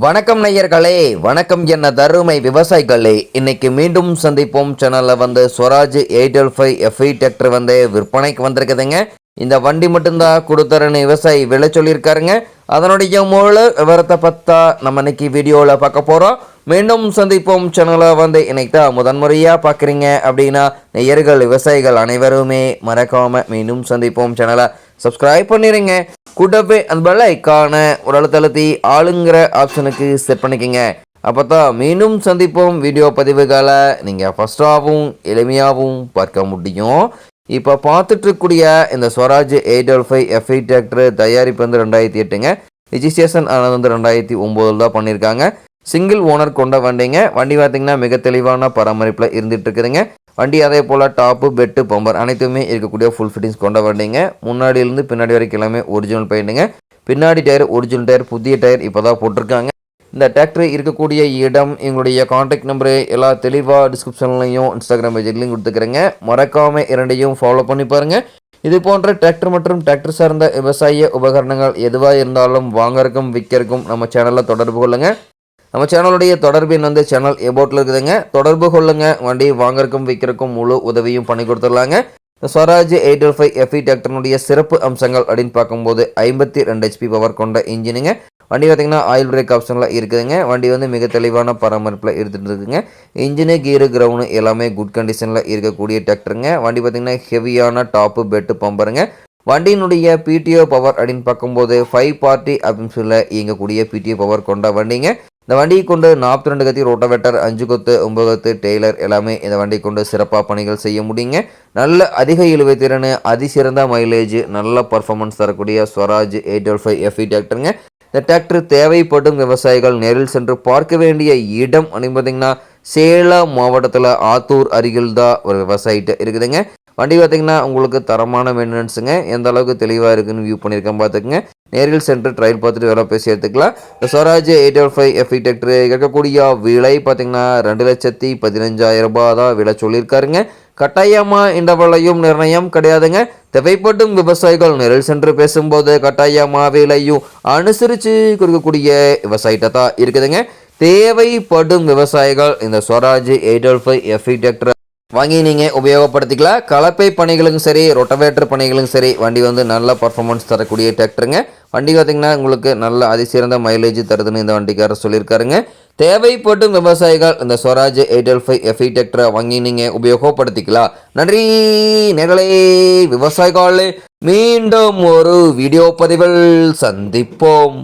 வணக்கம் நேயர்களே வணக்கம் என்ன தருமை விவசாயிகளே. இன்னைக்கு மீண்டும் சந்திப்போம். சேனலில் வந்து Swaraj eight L five FI tractor வந்து விற்பனைக்கு வந்திருக்குதுங்க. இந்த வண்டி மட்டும்தான் கொடுத்துறன்னு விவசாயி விலை சொல்லியிருக்காருங்க. அதனுடைய முழு விவரத்தை பார்த்தா நம்ம இன்னைக்கு வீடியோவில் பார்க்க போகிறோம் மீண்டும் சந்திப்போம். சேனலை வந்து இன்னைக்கு தான் முதன்முறையாக பார்க்குறீங்க அப்படின்னா நேயர்கள் விவசாயிகள் அனைவருமே மறக்காமல் மீண்டும் சந்திப்போம். சேனலை சப்ஸ்கிரைப் பண்ணிடுங்க கூட்டப்பே அந்த பெல் ஐக்கான ஒரு அழுத்தழுத்தி ஆளுங்கிற ஆப்ஷனுக்கு செட் பண்ணிக்கங்க. அப்போ தான் மீண்டும் சந்திப்போம் வீடியோ பதிவுகளை. நீங்கள் ஃபஸ்ட்டாகவும் எளிமையாகவும் பார்க்க முடியும். இப்போ பார்த்துட்ருக்கூடிய இந்த Swaraj eight double five FI tractor தயாரிப்பு வந்து ரெண்டாயிரத்தி எட்டுங்க. ரிஜிஸ்ட்ரேஷன் ஆனது வந்து ரெண்டாயிரத்தி ஒம்போதில் தான் பண்ணியிருக்காங்க சிங்கிள் ஓனர் கொண்ட வண்டிங்க. வண்டி பார்த்திங்கன்னா மிக தெளிவான பராமரிப்பில் இருந்துகிட்டு இருக்குதுங்க வண்டி அதே போல் டாப்பு பெட்டு பம்பர் அனைத்துமே இருக்கக்கூடிய ஃபுல் ஃபிட்டிங்ஸ் கொண்ட வண்டிங்க. முன்னாடியிலேருந்து பின்னாடி வரைக்கும் எல்லாமே ஒரிஜினல் பெயிண்ட்டுங்க பின்னாடி டயர் ஒரிஜினல் டயர் புதிய டயர் இப்போ தான் போட்டிருக்காங்க. இந்த டிராக்டர் இருக்கக்கூடிய இடம் எங்களுடைய காண்டாக்ட் நம்பரு எல்லா தெளிவாக டிஸ்கிரிப்ஷன்லையும் இன்ஸ்டாகிராம் பேஜ்லையும் கொடுத்துக்கிறேங்க. மறக்காமல் இரண்டையும் ஃபாலோ பண்ணி பாருங்கள் இது போன்ற டிராக்டர் மற்றும் டிராக்டர் சார்ந்த விவசாய உபகரணங்கள் எதுவாக இருந்தாலும் வாங்கறக்கும் விற்கிறக்கும் நம்ம சேனலில் தொடர்பு கொள்ளுங்க. நம்ம சேனலுடைய தொடர்பு எண் வந்து சேனல் எபோட்டில் இருக்குதுங்க. தொடர்பு கொள்ளுங்க. வண்டி வாங்கறக்கும் விற்கிறக்கும் முழு உதவியும் பண்ணி கொடுத்துடலாங்க. Swaraj eight L five FE டிராக்டர்னுடைய சிறப்பு அம்சங்கள் அப்படின்னு பார்க்கும்போது ஐம்பத்தி ரெண்டு ஹெச்பி பவர் கொண்ட இன்ஜினுங்க. வண்டி பார்த்திங்கன்னா ஆயில் பிரேக் ஆப்ஷனில் இருக்குதுங்க. வண்டி வந்து மிக தெளிவான பராமரிப்பில் இருந்துட்டு இருக்குங்க. இன்ஜினு கீரு கிரவுண்டு எல்லாமே குட் கண்டிஷனில் இருக்கக்கூடிய டிராக்டருங்க வண்டி பார்த்தீங்கன்னா ஹெவியான டாப்பு பெட்டு பம்பருங்க வண்டியினுடைய பிடிஓ பவர் அப்படின்னு பார்க்கும்போது ஃபைவ் பார்ட்டி அப்படின்னு சொல்ல இயங்கக்கூடிய பிடிஓ பவர் கொண்ட வண்டிங்க. இந்த வண்டியை கொண்டு நாற்பத்தி ரெண்டு கத்தி ரோட்டோவேட்டர் அஞ்சு கொத்து ஒன்பது கொத்து டெய்லர் எல்லாமே இந்த வண்டி கொண்டு சிறப்பாக பணிகள் செய்ய முடியுங்க. நல்ல அதிக இழுவை திறன் அதிசிறந்த மைலேஜ் நல்ல பர்ஃபார்மன்ஸ் தரக்கூடிய Swaraj eight double five FE டிராக்டருங்க இந்த டிராக்டர் தேவைப்படும் விவசாயிகள் நேரில் சென்று பார்க்க வேண்டிய இடம் அப்படின்னு பார்த்தீங்கன்னா சேலம் மாவட்டத்தில் ஆத்தூர் அருகில் தான் ஒரு விவசாயிட்ட இருக்குதுங்க. வண்டி பார்த்தீங்கன்னா உங்களுக்கு தரமான மெயின்டெனன்ஸுங்க எந்த அளவுக்கு தெளிவாக இருக்குன்னு வியூ பண்ணியிருக்கேன் பார்த்துக்குங்க நேரில் சென்று ட்ரையல் பார்த்துட்டு வேலை பேசி எடுத்துக்கலாம் இந்த Swaraj eight double five FE tractor இருக்கக்கூடிய விலை பார்த்தீங்கன்னா ரெண்டு லட்சத்தி பதினஞ்சாயிரம் ரூபாய் தான் விலை சொல்லியிருக்காருங்க. கட்டாயமாக இந்த விலையும் நிர்ணயம் கிடையாதுங்க. தேவைப்படும் விவசாயிகள் நேரில் சென்று பேசும்போது கட்டாயமாக விலையும் அனுசரித்து கொடுக்கக்கூடிய விவசாயிட்ட தான் இருக்குதுங்க. தேவைப்படும் விவசாயிகள் இந்த Swaraj eight double five FE tractor வாங்கி நீங்கள் உபயோகப்படுத்திக்கலாம் கலப்பை பணிகளும் சரி ரொட்டவேட்டர் பணிகளும் சரி வண்டி வந்து நல்ல பர்ஃபார்மன்ஸ் தரக்கூடிய டிராக்டருங்க வண்டி பார்த்திங்கன்னா உங்களுக்கு நல்ல அதிசிறந்த மைலேஜ் தருதுன்னு இந்த வண்டிக்காரர் சொல்லியிருக்காருங்க. தேவைப்படும் விவசாயிகள் இந்த Swaraj eight L five FE டிராக்டரை வாங்கி நீங்கள் உபயோகப்படுத்திக்கலாம் நன்றி நேர்களே விவசாயிகள். மீண்டும் ஒரு வீடியோ பதிவில் சந்திப்போம்.